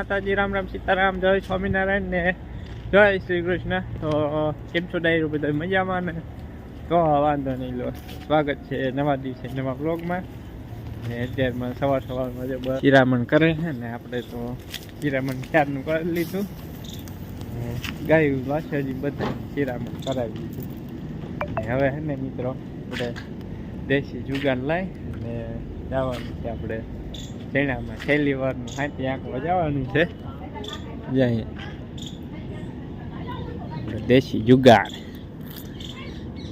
માતાજી, રામ રામ સીતારામ, જય સ્વામિનારાયણ ને જય શ્રી કૃષ્ણ. તો કેમ છો ડાયરો બધા મજામાં ને? તો, વાંધો નહીં લો. સ્વાગત છે નવા દિવસે નવા બ્લોગમાં ને અત્યારમાં સવાર સવારમાં જે બસ શિરામણ કરે છે ને, આપણે તો શિરામણ ક્યારનું કરી લીધું? ને ગાયું વાસળી બધા શિરામણ કરાવી દીધું ને હવે હે ને મિત્રો, આપણે દેશી જુગાન લાવી અને જવાનું છે આપણે. ચણામાં છેલ્લી વારનું હાથી આંખ જવાનું છે. જાય દેશી જુગાડ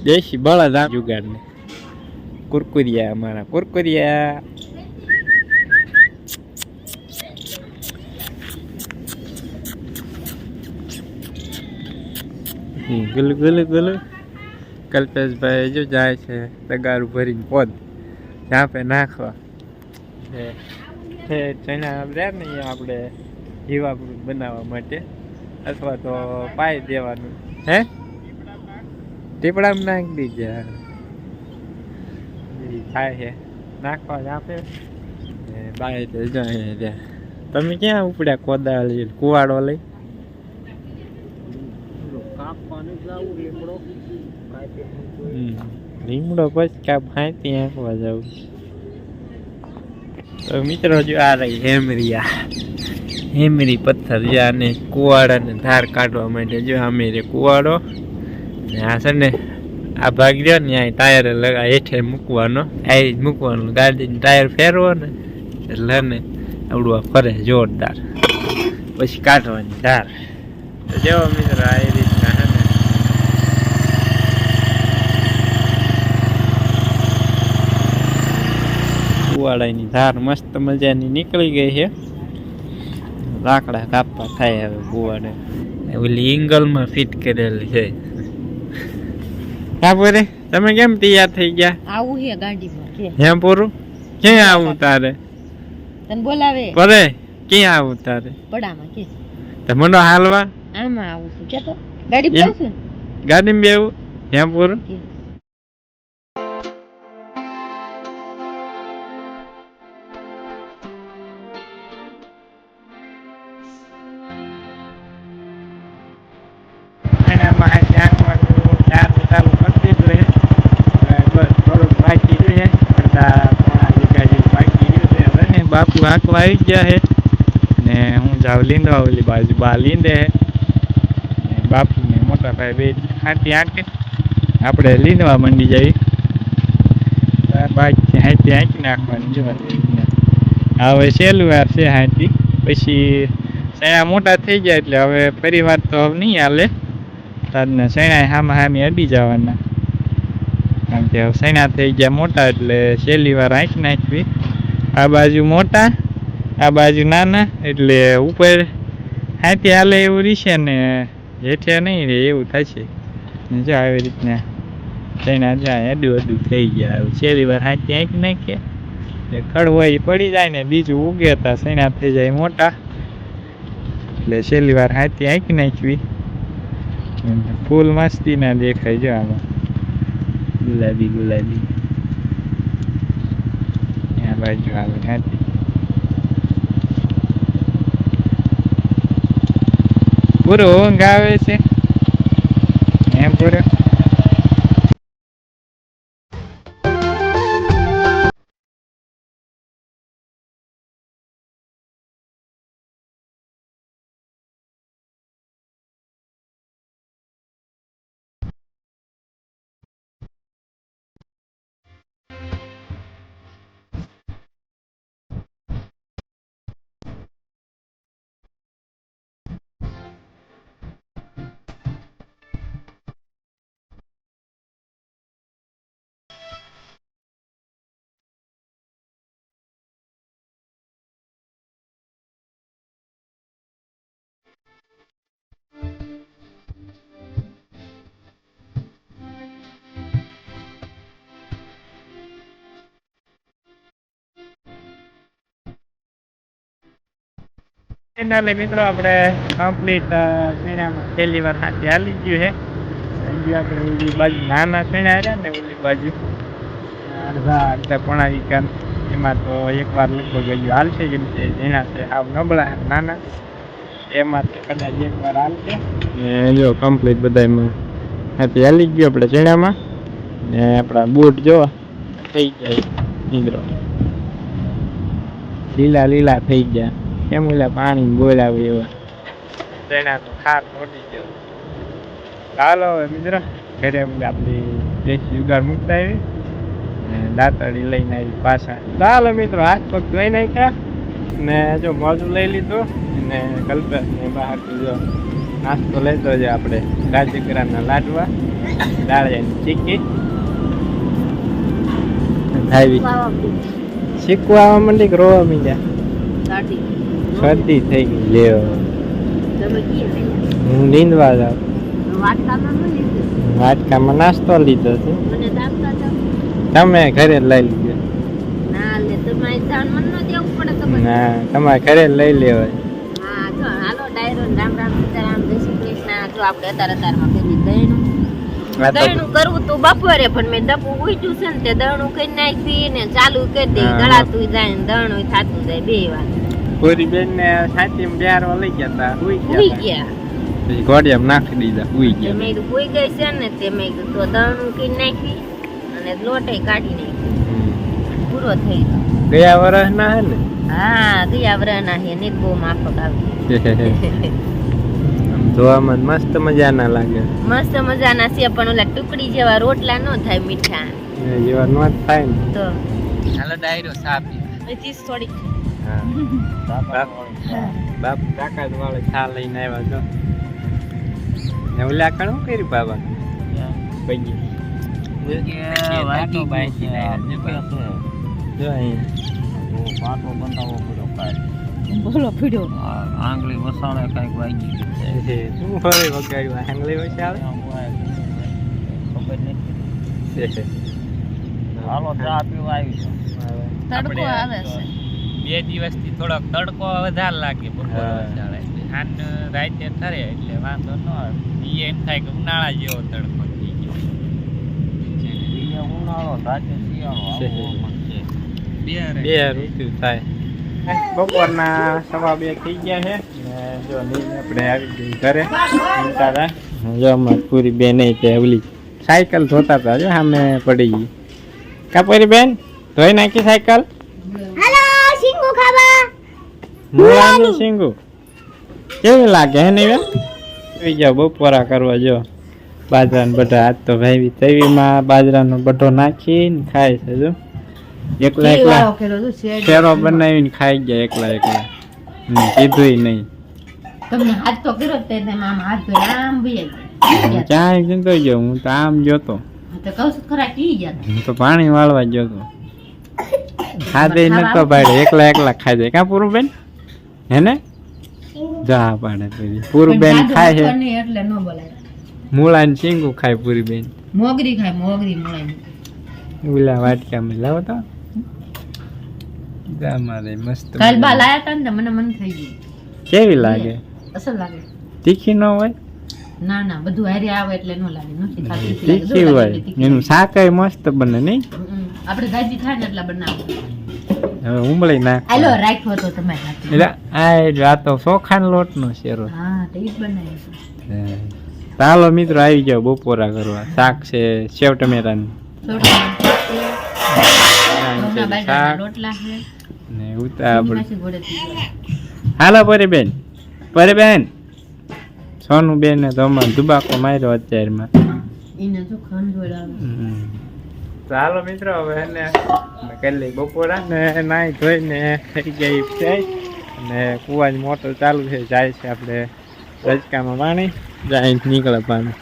દેશી બળદ આ જુગાડ ને કુરકુરિયા, અમારા કુરકુરિયા. ગુલ ગુલ, ગુલુ. કલ્પેશભાઈ જો જાય છે, તગારું ભરીને પોદ ત્યાં પે નાખવા. છે ચણા રહ્યા ને આપણે જીવામૃત બનાવવા માટે અથવા તો પાઈ દેવાનું. હે? ટીપડામાં નાખી દીજે થાય છે. નાખવા જ આપે. બાય તો જાય તમે ક્યાં ઉપડ્યા કોદાળી કુવાડો લઈ. લીમડો પછી કાપ હાથી આંકવા જવું. તો મિત્રો જો આ રહી હેમરિયા. હેમરી પથ્થર જે આને કુવાડાને ધાર કાઢવા માટે. જો આમે રે કુવાડો, ને આ છે ને, આ ભાગ રહ્યો ને અહીં ટાયર લગા હેઠે મૂકવાનો. આ મૂકવાનું. ગાડીને ટાયર ફેરવો ને, એટલે ને આવડું ફરે જોરદાર. પછી કાઢવાની ધાર. તો જો મિત્રો, આ એ રીતના હે ને કુવાડાની ધાર મસ્ત મજાની નીકળી ગઈ છે. લાકડા કાપવા થાય હવે કુવાડે. ઓલી એંગલમાં ફિટ કરેલી છે. હા બોરે તમે કેમ તૈયાર થઈ ગયા? આવું છે ગાડીમાં કે? પૂરું ક્યાં આવું તારે? તને બોલાવે? પરે ક્યાં આવું તારે? પડામાં કે? તો મંડો હાલવા. આમાં આવું છું કે તો? ગાડી છે ગાડીમાં બેવું? હેમ પૂરું બાપુ આંકવા આવી ગયા છે ને હું જાઉં લીંદવા ઓલી બાજુ, બા લીંદે ને બાપુ ને મોટા ભાઈ બે હાથી આંકે આપણે લીંદવા મંડી જઈ બાઈક હાથી આંકી નાખવાની જોવા હવે સહેલું વાર છે હાથી. પછી સયા મોટા થઈ ગયા એટલે હવે પરિવાર તો હવે નહીં હાલે. તારને સૈણા હામાં હામી અડી જવાના. કારણ કે સૈણા થઈ ગયા મોટા એટલે છેલ્લી વાર આંખ નાખવી. આ બાજુ મોટા, આ બાજુ નાના, એટલે ઉપર હાથી હાલે એવું રહેશે ને હેઠે નહીં રહે એવું થશે. જો આવી રીતના થઈને જાય અડું અડું થઈ ગયા. હવે છેલ્લી વાર હાથી આંક નાખે. એટલે હોય ઈ પડી જાય ને બીજું ઉગે તા સૈણા થઈ જાય મોટા. એટલે છેલ્લી વાર હાથી આંકી નાખવી. ફૂલ મસ્તી ના દેખાય જો આમાં. ગુલાબી ગુલાબી. બાજુ આવે હાથી પૂરો ઊંઘ આવે છે એમ પૂરો ફાઇનલી મિત્રો, આપણે કમ્પ્લીટ પીણામાં પહેલી વાર હાથે હાલી ગયું છે. હજી આપણે ઓલી બાજુ નાના પીણા રહ્યા ને, ઓલી બાજુ. અડધા અડધા પોણા વિકાન એમાં તો એકવાર લગભગ હજુ હાલશે કેમ કે એના છે આવ નબળા નાના. એમાં તો કદાચ એકવાર હાલશે. ને જો કમ્પ્લીટ બધામાં હાથે હાલી ગયો આપણે ચીણામાં ને આપણા બૂટ જો, થઈ જાય નીંદરો લીલા લીલા થઈ ગયા. કેમ ઓલા પાણી બોલાવે એવા. તેના તો ખાર મોટી ગયો. ચાલો હવે મિત્ર ઘરે આપણી દેશી ઉગાર મૂકતા આવી ને દાંતડી લઈને આવી પાછા. ચાલો મિત્રો હાથ પગ ધોઈ નાખ્યા. ને જો મોજું લઈ લીધું. ને કલ્પેશ ને બહાર જો નાસ્તો લેતો છે આપણે રાજગરાના લાડવા દાળિયાની ચીકી. આવી શીખવા માંડી કે રોવા માંડ્યા? શરદી થઈ ગઈ લ્યો. હું નીંદવા જાઉં. વાટકામાં નાસ્તો લીધો છે. તમે ઘરે લઈ લીધો. ના તમારે મન ન દેવું પડે તો તમારે ઘરે લઈ લેવાય. હા હાલો ડાયરો રામ રામ સીતારામ જય શ્રી કૃષ્ણ. આપણે અત્યારે અત્યારમાં પેલી દહીણું આ કરવું તું બપોરે પણ મેં ડબ્બું ઉઈટ્યું છે ને તે દહીણું કરી નાખી ને ચાલુ કરી દઈ. ગળાતું જાય ને દહીણું થાતું જાય બે વાર. પૂરી બેન ને સાચી બિહારવા લઈ ગયા તા ઉઈ ગયા ગયા. પછી ઘોડિયામાં નાખી દીધા તે ગયા. મેં કીધું ઉઈ ગઈ છે ને? તે મેં કીધું તો દહીણું કરી નાખી અને લોટે કાઢી નાખી. પૂરો થઈ ગયો. ગયા વર્ષ ના હે ને? હા ગયા વરના હે ને બહુ માફક આવી આમ જોવામાં મસ્ત મજાના લાગે. મસ્ત મજાના છે પણ ઓલા ટુકડી જેવા રોટલા નો થાય મીઠા. એ જેવા નો થાય ને. તો હાલો ડાયરો સાપી પછી થોડીક. બાપ. બાપ. તાકાત વાળો છા લઈને આવ્યા છો. ને ઓલા કણ શું કર્યું બાબા? આંગળી વસાણે કંઈક વાગી શું હવે વગાડ્યું? આંગળી વચ્ચે આવે ખબર નથી. હાલો ચા પીવા આવી છું તડકો આવે છે. બે દિવસથી થોડોક તડકો વધારે લાગે બપોર હા. વચાળે એટલે. હાન રાતે ઠરે એટલે વાંધો ન આવે. ઈ એમ થાય કે ઉનાળા જેવો તડકો થઈ ગયો. દિને ઉનાળો રાતે શિયાળો આવો મન છે. બે બે ઋતુ થાય. બપોરના સવા બે થઈ ગયા છે ને જો નીંદ આપણે આવી ગઈ ઘરે. તારા. જો અમાર પૂરી બેન તે ઓલી સાયકલ ધોતા હતા જો સામે પડી ગઈ. કા પૂરી બેન? ધોઈ નાખી સાયકલ? હેલો શીંગુ ખાવા મૂળાની શીંગુ કેવી લાગે હે નહીં આવી જાઓ બપોરા કરવા જો. બાજરાનો બધા આજ તો ભાઈ તવીમાં બાજરાનો બઢો નાખીને ખાય છે જો. એકલા એકલા શેરો બનાવીને ખાઈ ગયા એકલા એકલા. કીધું નહીં. તમને હાથ તો કર્યો તે આમ હાથ ધોઈ આમ ભઈ ક્યાંય જતો ગયો હું તો આમ જોતો. તો કહું છું ખરા કી ગયા તો પાણી વાળવા જોતો. ખાધે નતો ભાઈ એકલા એકલા ખાઈ જાય કાં પૂરું બેન? હે ને જા પાડે પછી. પૂરું બેન ખાય છે. એટલે ન બોલાય. મૂળા ને શીંગું ખાય પૂરી બેન. મોગરી ખાય મોગરી મળે ઓલા વાટકામાં લાવો તો. જા મારે મસ્ત કાલ બા લાયા તા ને મને મન થઈ ગયું. કેવી લાગે? અસલ લાગે. તીખી ન હોય? ના ના બધું હારી આવે એટલે ન લાગે. નથી ખાતી તીખી હોય. એનું શાકય મસ્ત બને નહીં? આપણે ગાજી થાય ને એટલા બનાવો હવે ઉંબળી ના. આલો રાખ્યો તો તમે એટલે આ આ તો ચોખાનો લોટનો શેરો હા તો ઈ બનાવ્યો. ચાલો મિત્રો આવી જાવ બપોરા કરવા. શાક છે સેવ ટમેટાનું. ને ઉતાવળ. હાલો પરીબેન. પરીબેન. સોનું બેન ને તો અમારે દુબાકો માર્યો અત્યારમાં. એને તો ખંડોળ આવે. ચાલો મિત્રો હવે એને કરી લઈ બપોરા ને નાઈ ધોઈને થઈ ગઈ છે અને કુવાની મોટર ચાલુ છે જાય છે આપણે રજકામાં પાણી જાય નીકળે પાણી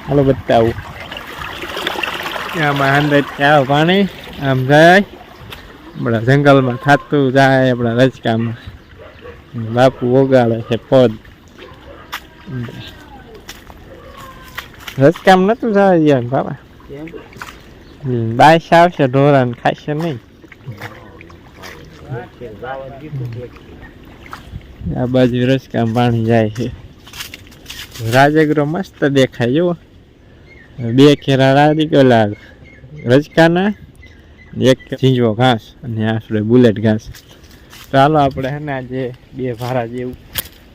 હાલો બતાવું આમાં અંદર આવે પાણી આમ જાય આપણા જંગલમાં ખાતું જાય આપણા રજકામાં બાપુ ઓગાળે છે પદ રજકામ નતું જવા યાર બાબા બાઈસ આવશે ઢોરા ને ખાશે નહીં આ બાજુ રસકામ પાણી જાય છે રાજગરો મસ્ત દેખાય જુઓ બે ખેરા રાજી ગલા રજકાના એક ઝીંજવો ઘાસ અને આશરે બુલેટ ઘાસ ચાલો આપણે હે ને આજે બે ભારા જેવું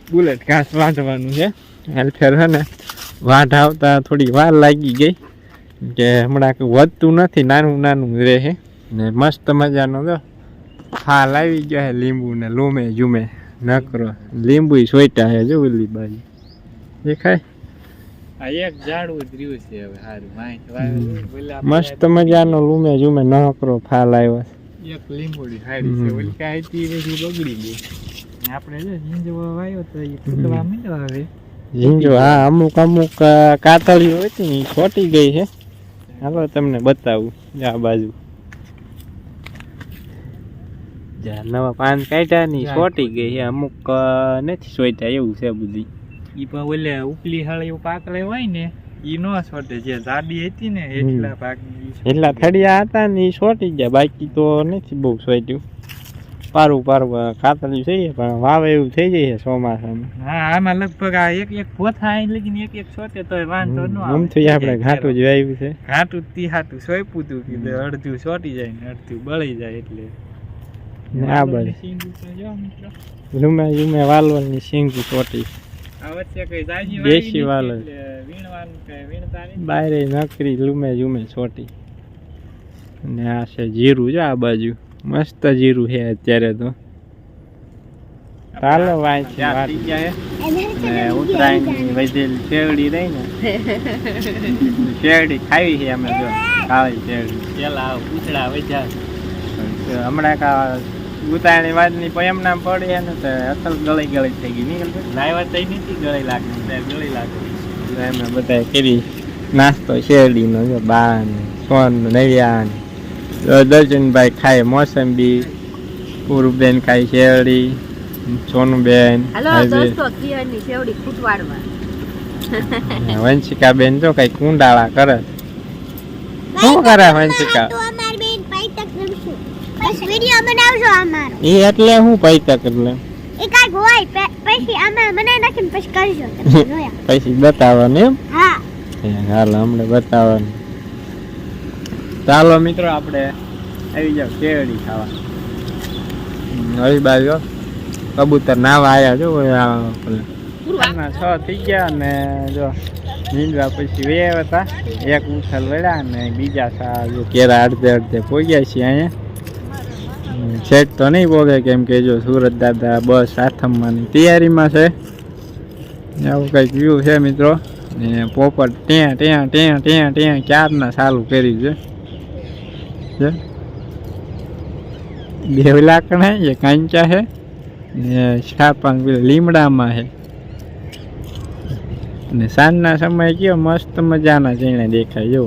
બુલેટ ઘાસ વાંધવાનું છે હેલ્ફેર હે ને વાઢ આવતા થોડી વાર લાગી ગઈ કે હમણાં વધતું નથી નાનું નાનું રહે ને મસ્ત મજાનો તો હાલ આવી ગયો છે લીંબુ ને લોમે જુમે નકરો. લીંબુ સોઈટા છે જો ઓલી બાજુ. દેખાય? આ એક ઝાડવું જ રહ્યું છે હવે સારું માહિતી વાવેલું. ઓલા આપણે મસ્ત મજાનો લૂમે જુમે નકરો ફાલ આવ્યો એક લીંબુડી હારી છે ઓલી કાંઈ હતી બગડી ગઈ. આપણે જો ઝીંજો વાવ્યો તો એ ફૂટવા માંડ્યો હવે. ઝીંજો હા અમુક અમુક કાતળી હતી ને ખોટી છોટી ગઈ છે હાલો તમને બતાવું આ બાજુ. નવા પાન કાઢ્યા ની સોટી ગઈ અમુક નથી સોટ્યા એવું છે બધી. ઈ પણ ઓલે ઉપલી હળી પાકડે હોય ને ઈ નો છોટે જે જાડી હતી ને એટલા પાક એટલા થડિયા હતા ને ઈ સોટી ગયા બાકી તો નથી બહુ સોઈટ્યું. પારું પારું ખાતર થઈ છે પણ વાવે એવું થઈ જાય ચોમાસામાં. હા આમાં લગભગ આ એક એક પોથા આઈ લગીને એક એક છોતે તો વાંધો ન આવે. આમ તો આપણે ઘાટું જ આવ્યું છે. ઘાટું તી હાટું સોયપું તું કીધું અડધું ચોટી જાય ને અડધું બળી જાય એટલે. ના જો મિત્રો. લુમે લુમે વાલવાની સિંગી ચોટી દેશી વાલ. બાયરે નકરી લુમે જુમે છોટી અને આ છે જીરું છે આ બાજુ. મસ્ત જીરું છે અત્યારે તો. ચાલો વાંચી વાત. વધેલી શેરડી રહી ને. શેરડી ખાવી છે અમે જો. કાળી શેરડી. પેલા આ વધ્યા. હમણાં કા ઉત્તરાયણની વાતની પયમ નામ પડી ને તો અસલ ગળી ગળી થઈ ગઈ. નથી ગળી લાગતી ગળી લાગતી. અમે બધા કરી નાસ્તો શેરડીનો જો બા ને સોન નૈયા ને દર્શનભાઈ ખાય મોસંબી પુરુબેન ખાય શેરડી સોનુબેન ખીયરની વંશિકાબેન જો કઈ કુંડાળા કરે. શું કરે વંશિકા? વીડિયો એ એટલે હું પૈતક એટલે. પછી અમે બનાવી નાખીને પછી કરજો. તમે જોયા. પછી બતાવવાનું એમ? હા. એ હાલ હમણાં બતાવવાનું. ચાલો મિત્રો, આપણે આવી જાવ કેવડી ખાવા. નવી બાજુ કબૂતર નાવા આવ્યા જો છ થઈ ગયા અને જો નીંદવા પછી વેવ હતા. એક ઉથલ વળ્યા અને બીજા સા જો કેરા અડધે અડધે પોગ્યા છીએ અહીંયા. છેક તો નહીં પોગે, કેમ કે જો સુરત દાદા બસ આથમવાની તૈયારીમાં છે. આવું કંઈક વ્યૂ છે મિત્રો. ને પોપટ ત્યાં ત્યાં ત્યાં ત્યાં ત્યાં ક્યારના ચાલુ કર્યું છે. છે? બે હે એ કાંચા છે ને છાપાંગ લીમડામાં છે અને સાંજના સમયે કયો મસ્ત મજાના જઈને દેખાય જો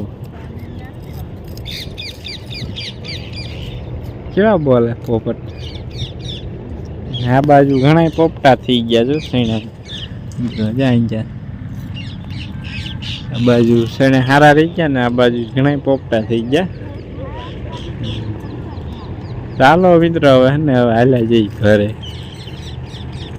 કેવા બોલે પોપટ? આ બાજુ ઘણા પોપટા થઈ ગયા, જો શેણે જાય ગયા આ બાજુ શેણે હારા રહી ગયા ને આ બાજુ ઘણા પોપટા થઈ ગયા. ચાલો મિત્રો હવે ને હવે હાલ્યા જઈ ઘરે.